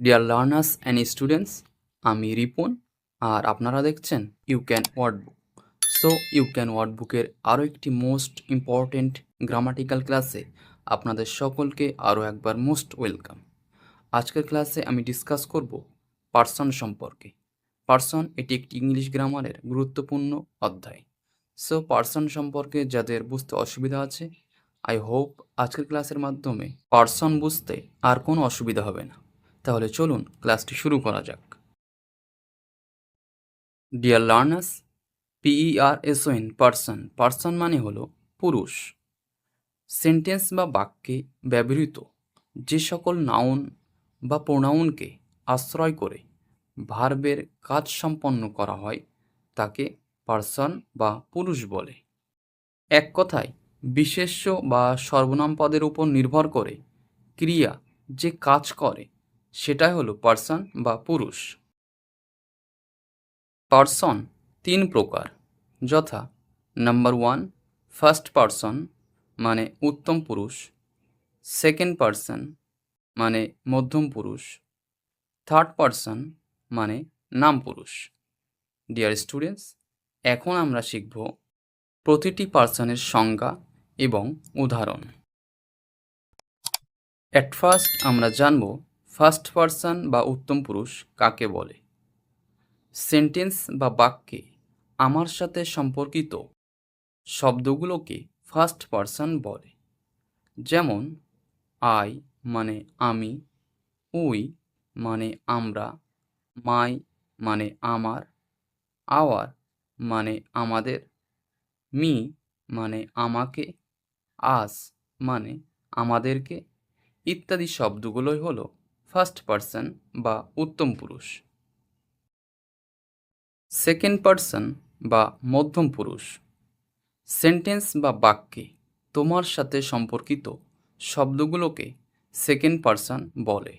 Dear learners and students আমি রিপন আর আপনারা দেখছেন you can word book so you can word বুকের আরও একটি মোস্ট ইম্পর্টেন্ট গ্রামাটিক্যাল ক্লাসে আপনাদের সকলকে আরও একবার মোস্ট ওয়েলকাম আজকের ক্লাসে আমি ডিসকাস করব পার্সন সম্পর্কে। পার্সন এটি একটি ইংলিশ গ্রামারের গুরুত্বপূর্ণ অধ্যায়। সো পার্সন সম্পর্কে যাদের বুঝতে অসুবিধা আছে আই হোপ আজকের ক্লাসের মাধ্যমে পার্সন বুঝতে আর কোনো অসুবিধা হবে না। তাহলে চলুন ক্লাসটি শুরু করা যাক। Dear learners P E R S O N person person মানে হলো পুরুষ। সেন্টেন্স বা বাক্যে ব্যবহৃত যে সকল নাউন বা প্রোনাউনকে আশ্রয় করে ভার্বের কাজ সম্পন্ন করা হয়, তাকে পার্সন বা পুরুষ বলে। এক কথায় বিশেষ্য বা সর্বনাম পদের উপর নির্ভর করে ক্রিয়া যে কাজ করে সেটাই হলো পার্সন বা পুরুষ। পার্সন তিন প্রকার। যথা নাম্বার ওয়ান ফার্স্ট পার্সন মানে উত্তম পুরুষ। সেকেন্ড পার্সন মানে মধ্যম পুরুষ। থার্ড পার্সন মানে নাম পুরুষ। ডিয়ার স্টুডেন্টস এখন আমরা শিখব প্রতিটি পার্সনের সংজ্ঞা এবং উদাহরণ। অ্যাট ফার্স্ট আমরা জানব ফার্স্ট পার্সন বা উত্তম পুরুষ কাকে বলে? সেন্টেন্স বা বাক্যে আমার সাথে সম্পর্কিত শব্দগুলোকে ফার্স্ট পার্সন বলে। যেমন, আই মানে আমি, উই মানে আমরা, মাই মানে আমার, আওয়ার মানে আমাদের, মি মানে আমাকে, আস মানে আমাদেরকে ইত্যাদি শব্দগুলোই হলো ফার্স্ট পার্সন বা উত্তম পুরুষ। সেকেন্ড পার্সন বা মধ্যম পুরুষ। সেন্টেন্স বা বাক্যে তোমার সাথে সম্পর্কিত শব্দগুলোকে সেকেন্ড পার্সন বলে।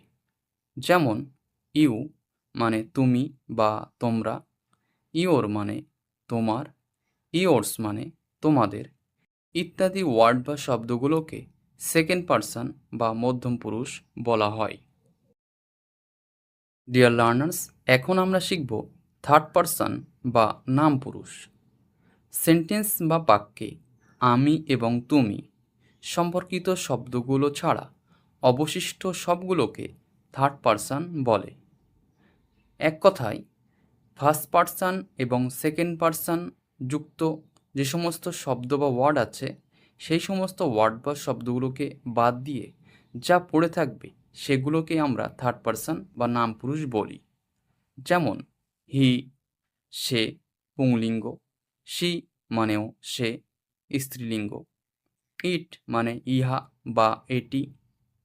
যেমন, ইউ মানে তুমি বা তোমরা ইওর মানে তোমার, ইয়োর্স মানে তোমাদের ইত্যাদি ওয়ার্ড বা শব্দগুলোকে সেকেন্ড পার্সন বা মধ্যম পুরুষ বলা হয়। ডিয়ার লার্নার্স এখন আমরা শিখব থার্ড পার্সন বা নাম পুরুষ। সেন্টেন্স বা বাক্যে আমি এবং তুমি সম্পর্কিত শব্দগুলো ছাড়া অবশিষ্ট সবগুলোকে থার্ড পার্সন বলে। এক কথায় ফার্স্ট পার্সন এবং সেকেন্ড পার্সন যুক্ত যে সমস্ত শব্দ বা ওয়ার্ড আছে, সেই সমস্ত ওয়ার্ড বা শব্দগুলোকে বাদ দিয়ে যা পড়ে থাকবে সেগুলোকে আমরা থার্ড পার্সন বা নাম পুরুষ বলি। যেমন হি সে, পুংলিঙ্গ সি মানেও সে, স্ত্রীলিঙ্গ। ইট মানে ইহা বা এটি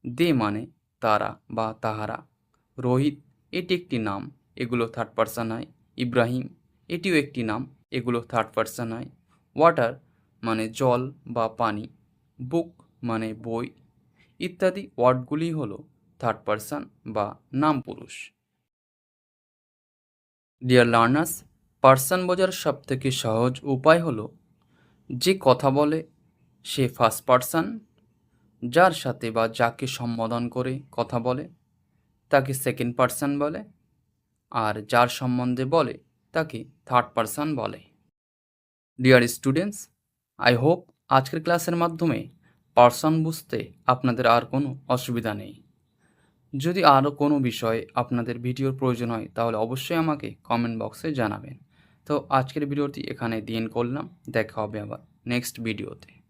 দে মানে তারা বা তাহারা। রোহিত, এটি একটি নাম, এগুলো থার্ড পার্সন হয় ইব্রাহিম, এটিও একটি নাম, এগুলো থার্ড পার্সন হয় ওয়াটার মানে জল বা পানি। বুক মানে বই। ইত্যাদি ওয়ার্ডগুলি হলো থার্ড পার্সন বা নাম পুরুষ। ডিয়ার লার্নার্স পার্সন বোঝার সব থেকে সহজ উপায় হলো, যে কথা বলে, সে ফার্স্ট পার্সন যার সাথে বা যাকে সম্বোধন করে কথা বলে, তাকে সেকেন্ড পার্সন বলে, আর যার সম্বন্ধে বলে, তাকে থার্ড পার্সন বলে। ডিয়ার স্টুডেন্টস আই হোপ আজকের ক্লাসের মাধ্যমে পার্সন বুঝতে আপনাদের আর কোনো অসুবিধা নেই। যদি আরও কোনো বিষয়ে আপনাদের ভিডিওর প্রয়োজন হয়, তাহলে অবশ্যই আমাকে কমেন্ট বক্সে জানাবেন। তো আজকের ভিডিওটি এখানে দিন করলাম। দেখা হবে আবার নেক্সট ভিডিওতে